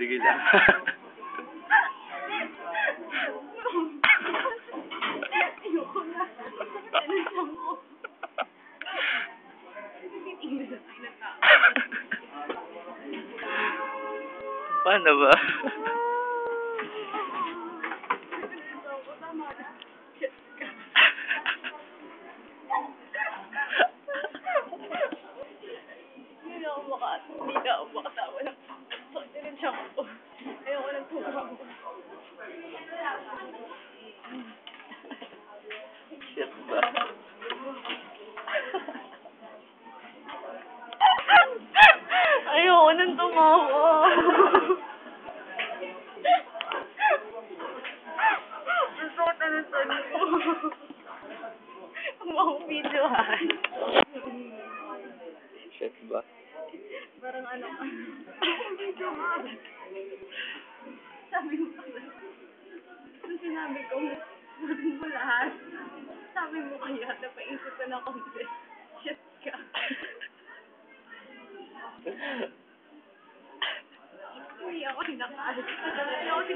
Sige lang. Ayoko na. Ano siya mo? Tinitingnan na tayo ng tao. Paano ba? Ako, tama na. Shit ka. Hindi na ako maka... Hindi na ako makatawa ng... Sakit na rin siya ko. Ayoko nang tumawag. Shit ba? Ayoko nang tumawa. Ang sakit na ng tiyan ko. Ang mga videohan. Shit ba? Parang ano ka. Videohan. Sinabi ko? Sabi mo lahat. Sabi mo kaya, napaisip ka na konti. Shit ka. Hindi ako sinakal. Hindi ako sinatimo.